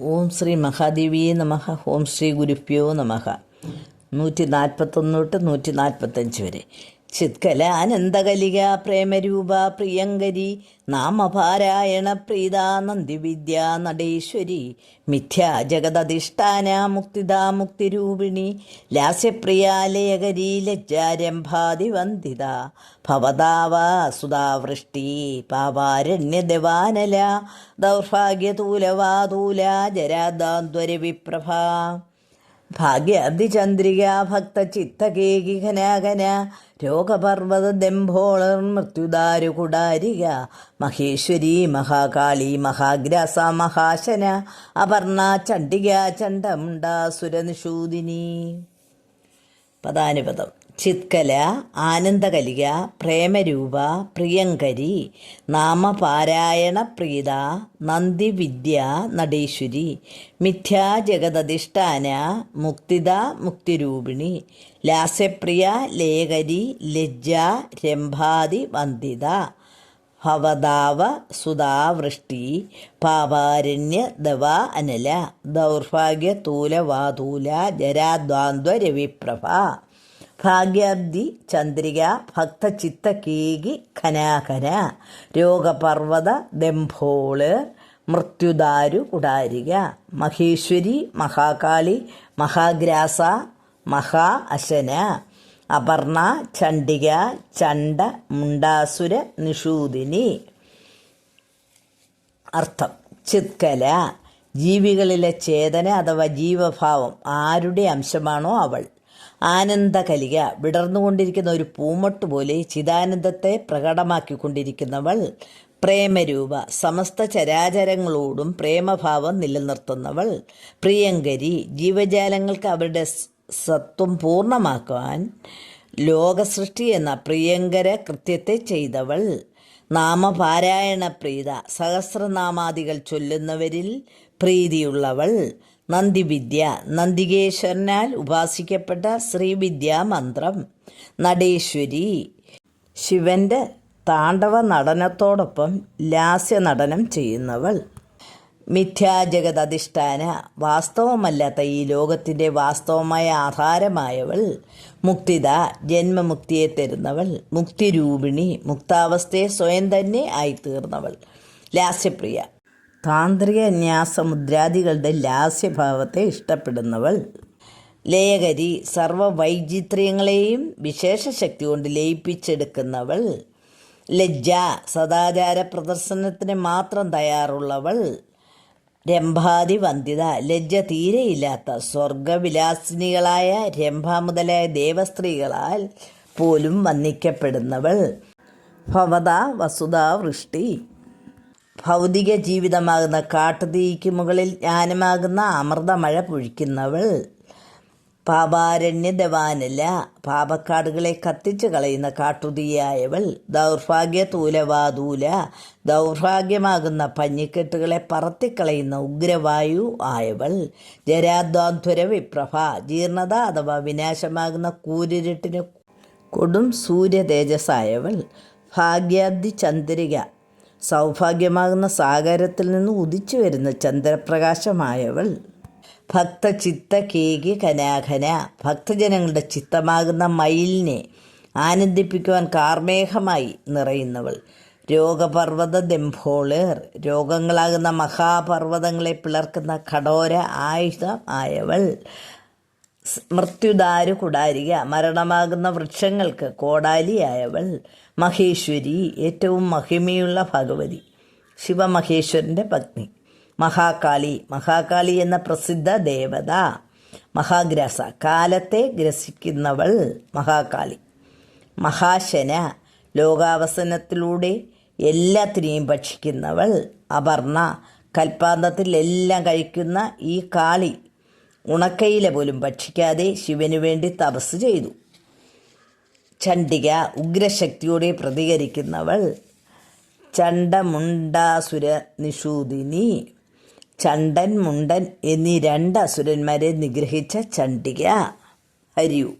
ഓം ശ്രീ മഹാദേവിയെ നമഃ. ഓം ശ്രീ ഗുരുഭ്യോ നമഃ. നൂറ്റി നാൽപ്പത്തൊന്ന് തൊട്ട് നൂറ്റി നാൽപ്പത്തഞ്ച് വരെ. ചിത്കലാനന്ദകലിക പ്രേമരൂപ പ്രിയങ്കരി നാമപാരായണ പ്രീത നന്ദിവിദ്യ നടേശ്വരി മിഥ്യാ ജഗതധിഷ്ഠാന മുക്തിദ മുക്തിരൂപിണി ലാസ്യപ്രിയ ലയകരി ലജ്ജാരംഭാതിവന്ദിത ഭവതാവ സുധാവൃഷ്ടി പാവാരണ്യദേവാനല ദൗർഭാഗ്യതൂലവാതൂല ജരാദാന്ത്വരവിപ്രഭ. ഭാഗ്യാബ്ദിചന്ദ്രിക ഭക്തചിത്തകേകിഘനാഘന രോഗപർവത ദംഭോളർ മൃത്യുദാരു കുടാരിക മഹേശ്വരി മഹാകാളി മഹാഗ്രാസ മഹാശന അപർണ ചണ്ഡിക ചണ്ഡമുണ്ട സുരനിഷൂദിനി പദാനുപദം. ചിത്കല ആനന്ദകലിക പ്രേമരൂപ പ്രിയങ്കരി നാമപാരായണ പ്രീത നന്ദിവിദ്യ നടീശ്വരി മിഥ്യാ ജഗതധിഷ്ഠാന മുക്തിദ മുക്തിരൂപിണി ലാസ്യപ്രിയ ലേഖരി ലജ്ജ രംഭാതി വന്ദിത ഭവതാവ സുധാവൃഷ്ടി പാപാരണ്യ ദവാ അനല ദൗർഭാഗ്യ തൂലവാതൂല ജരാദ്വാന്ദ്വ രവിപ്രഭ. ഭാഗ്യാബ്ദി ചന്ദ്രിക ഭക്തചിത്തകേകി ഖനാഖന രോഗപർവത ദംഭോൾ മൃത്യുദാരു കുടാരിക മഹേശ്വരി മഹാകാളി മഹാഗ്രാസ മഹാ അശന അപർണ ചണ്ഡിക ചണ്ട മുണ്ടാസുര നിഷൂദിനി. അർത്ഥം ചിത്കല ജീവികളിലെ ചേതന അഥവാ ജീവഭാവം ആരുടെ അംശമാണോ അവൾ? ആനന്ദകലിക. വിടർന്നുകൊണ്ടിരിക്കുന്ന ഒരു പൂമൊട്ട് പോലെ ചിദാനന്ദത്തെ പ്രകടമാക്കിക്കൊണ്ടിരിക്കുന്നവൾ പ്രേമരൂപ. സമസ്ത ചരാചരങ്ങളോടും പ്രേമഭാവം നിലനിർത്തുന്നവൾ പ്രിയങ്കരി. ജീവജാലങ്ങൾക്ക് അവരുടെ സത്വം പൂർണമാക്കുവാൻ ലോകസൃഷ്ടി എന്ന പ്രിയങ്കര കൃത്യത്തെ ചെയ്തവൾ നാമപാരായണ പ്രീത സഹസ്രനാമാദികൾ ചൊല്ലുന്നവരിൽ പ്രീതിയുള്ളവൾ നന്ദിവിദ്യ. നന്ദികേശ്വരനാൽ ഉപാസിക്കപ്പെട്ട ശ്രീവിദ്യാ മന്ത്രം നടേശ്വരി. ശിവന്റെ താണ്ഡവ നടനത്തോടൊപ്പം ലാസ്യ നടനം ചെയ്യുന്നവൾ. മിഥ്യാജഗത് അധിഷ്ഠാന വാസ്തവമല്ലാത്ത ഈ ലോകത്തിന്റെ വാസ്തവമായ ആധാരമായവൾ. മുക്തിത ജന്മമുക്തിയെ തരുന്നവൾ. മുക്തിരൂപിണി മുക്താവസ്ഥയെ സ്വയം തന്നെ ആയിത്തീർന്നവൾ. ലാസ്യപ്രിയ. താന്ത്രിക ന്യാസമുദ്രാദികളുടെ ലാസ്യഭാവത്തെ ഇഷ്ടപ്പെടുന്നവൾ. ലയകരി സർവ വൈചിത്ര്യങ്ങളെയും വിശേഷ ശക്തി കൊണ്ട് ലയിപ്പിച്ചെടുക്കുന്നവൾ. ലജ്ജ സദാചാര പ്രദർശനത്തിന് മാത്രം തയ്യാറുള്ളവൾ. രംഭാതി വന്ദിത ലജ്ജ തീരെയില്ലാത്ത സ്വർഗവിലാസിനികളായ രംഭ മുതലായ ദേവസ്ത്രീകളാൽ പോലും വന്ദിക്കപ്പെടുന്നവൾ. ഭവത വസുധ വൃഷ്ടി. ഭൗതിക ജീവിതമാകുന്ന കാട്ടുതീക്ക് മുകളിൽ ജ്ഞാനമാകുന്ന അമൃതമഴ പൊഴിക്കുന്നവൾ. പാപാരണ്യ ദവാനല്ല പാപക്കാടുകളെ കത്തിച്ചു കളയുന്ന കാട്ടുതീയായവൾ. ദൗർഭാഗ്യ തൂലവാതൂല ദൗർഭാഗ്യമാകുന്ന പഞ്ഞിക്കെട്ടുകളെ പറത്തിക്കളയുന്ന ഉഗ്രവായു ആയവൾ. ജരാദ്വാധ്വര വിപ്രഭ ജീർണത അഥവാ വിനാശമാകുന്ന കൂരിരുട്ടിന് കൊടും സൂര്യ ഭാഗ്യാബ്ദി ചന്ദ്രിക സൗഭാഗ്യമാകുന്ന സാഗരത്തിൽ നിന്ന് ഉദിച്ചു വരുന്ന ചന്ദ്രപ്രകാശമായവൾ. ഭക്തചിത്ത കേകി കനാഖന ഭക്തജനങ്ങളുടെ ചിത്തമാകുന്ന മയിലിനെ ആനന്ദിപ്പിക്കുവാൻ കാർമേഘമായി നിറയുന്നവൾ. രോഗപർവത ദംഭോളേർ രോഗങ്ങളാകുന്ന മഹാപർവതങ്ങളെ പിളർക്കുന്ന കടോര ആയുധം ആയവൾ. മൃത്യുദാരു കുടാരിക മരണമാകുന്ന വൃക്ഷങ്ങൾക്ക് കോടാലിയായവൾ മഹേശ്വരി ഏറ്റവും മഹിമയുള്ള ഭഗവതി ശിവമഹേശ്വരന്റെ പത്നി. മഹാകാളി മഹാകാളി എന്ന പ്രസിദ്ധ ദേവത. മഹാഗ്രാസ കാലത്തെ ഗ്രസിക്കുന്നവൾ മഹാകാളി. മഹാശന ലോകാവസനത്തിലൂടെ എല്ലാത്തിനെയും ഭക്ഷിക്കുന്നവൾ അപർണ. കൽപ്പാന്തത്തിൽ എല്ലാം കഴിക്കുന്ന ഈ കാളി ഉണക്കയില പോലും ഭക്ഷിക്കാതെ ശിവനു വേണ്ടി തപസ് ചെയ്തു. ചണ്ഡിക ഉഗ്രശക്തിയോടെ പ്രതികരിക്കുന്നവൾ ചണ്ഡമുണ്ടാസുര നിഷൂദിനി ചണ്ടൻ മുണ്ടൻ എന്നീ രണ്ട് അസുരന്മാരെ നിഗ്രഹിച്ച ചണ്ഡിക ഹരിയു.